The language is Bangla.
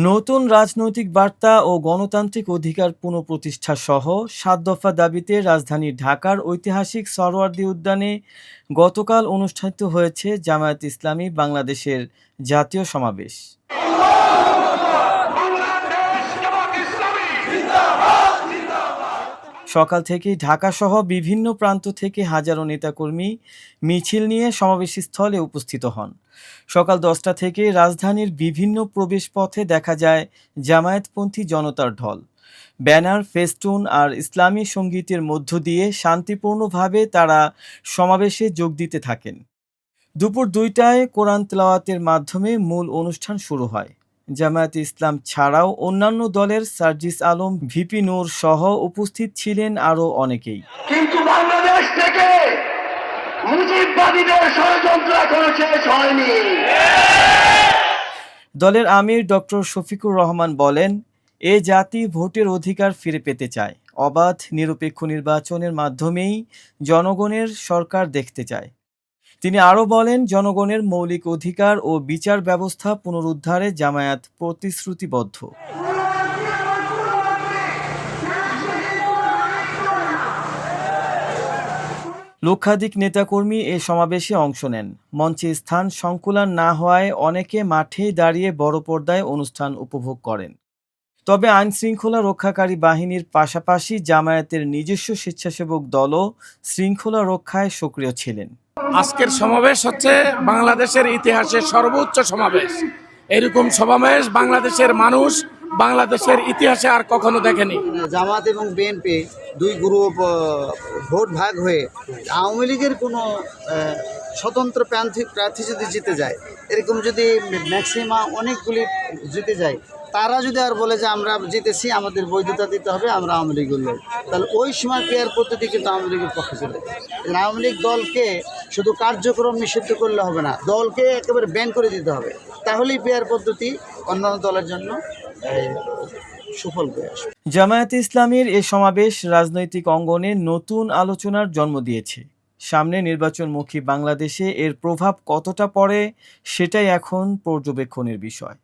নতুন রাজনৈতিক বার্তা ও গণতান্ত্রিক অধিকার পুনঃপ্রতিষ্ঠা সহ সাত দফা দাবিতে রাজধানী ঢাকার ঐতিহাসিক সরওয়ার্দী উদ্যানে গতকাল অনুষ্ঠিত হয়েছে জামায়াত ইসলামী বাংলাদেশের জাতীয় সমাবেশ। সকাল থেকেই ঢাকাসহ বিভিন্ন প্রান্ত থেকে হাজারো নেতাকর্মী মিছিল নিয়ে সমাবেশস্থলে উপস্থিত হন। সকাল দশটা থেকে রাজধানীর বিভিন্ন প্রবেশপথে দেখা যায় জামায়াতপন্থী জনতার ঢল। ব্যানার, ফেস্টুন আর ইসলামী সঙ্গীতের মধ্য দিয়ে শান্তিপূর্ণভাবে তারা সমাবেশে যোগ দিতে থাকেন। দুপুর দুইটায় কোরআন তেলাওয়াতের মাধ্যমে মূল অনুষ্ঠান শুরু হয়। জামায়াতে ইসলাম ছাড়াও অন্যান্য দলের সার্জিস আলম ভিপি নূর সহ উপস্থিত ছিলেন আরও অনেকেই। কিন্তু বাংলাদেশ থেকে মুজিববাদীদের ষড়যন্ত্র এখনও শেষ হয়নি। দলের আমির ডক্টর শফিকুর রহমান বলেন এ জাতি ভোটের অধিকার ফিরে পেতে চায়। অবাধ নিরপেক্ষ নির্বাচনের মাধ্যমেই জনগণের সরকার দেখতে চায়। তিনি আরও বলেন, জনগণের মৌলিক অধিকার ও বিচার ব্যবস্থা পুনরুদ্ধারে জামায়াত প্রতিশ্রুতিবদ্ধ। লক্ষাধিক নেতাকর্মী এ সমাবেশে অংশ নেন। মঞ্চে স্থান সংকুলান না হওয়ায় অনেকে মাঠেই দাঁড়িয়ে বড় পর্দায় অনুষ্ঠান উপভোগ করেন। তবে আইন শৃঙ্খলা রক্ষাকারী বাহিনীর পাশাপাশি জামায়াতের নিজস্ব স্বেচ্ছাসেবক দলও শৃঙ্খলা রক্ষায় সক্রিয় ছিলেন। আজকের সমাবেশ হচ্ছে বাংলাদেশের ইতিহাসের সর্বোচ্চ সমাবেশ। এরকম সমাবেশ বাংলাদেশের মানুষ বাংলাদেশের ইতিহাসে আর কখনো দেখেনি। জামাত এবং বিএনপি দুই গ্রুপ ভোট ভাগ হয়ে আওয়ামী লীগের কোনো স্বতন্ত্র প্রার্থী প্রার্থী যদি জিতে যায়, এরকম যদি ম্যাক্সিমাম অনেকগুলি জিতে যায়, তারা যদি আর বলে যে আমরা জিতেছি, আমাদের বৈধতা দিতে হবে, আমরা আওয়ামী লোক। তাহলে ওই সময় পেয়ার পদ্ধতি কিন্তু আওয়ামী লীগের পক্ষে চলে। আওয়ামী লীগ দলকে শুধু কার্যক্রম নিষিদ্ধ করলে হবে না, দলকে একেবারে ব্যান করে দিতে হবে। তাহলেই পেয়ার পদ্ধতি অন্যান্য দলের জন্য সুফল হয়ে আসবে। জামায়াতে ইসলামীর এ সমাবেশ রাজনৈতিক অঙ্গনে নতুন আলোচনার জন্ম দিয়েছে। সামনে নির্বাচনমুখী বাংলাদেশে এর প্রভাব কতটা পড়ে, সেটাই এখন পর্যবেক্ষণের বিষয়।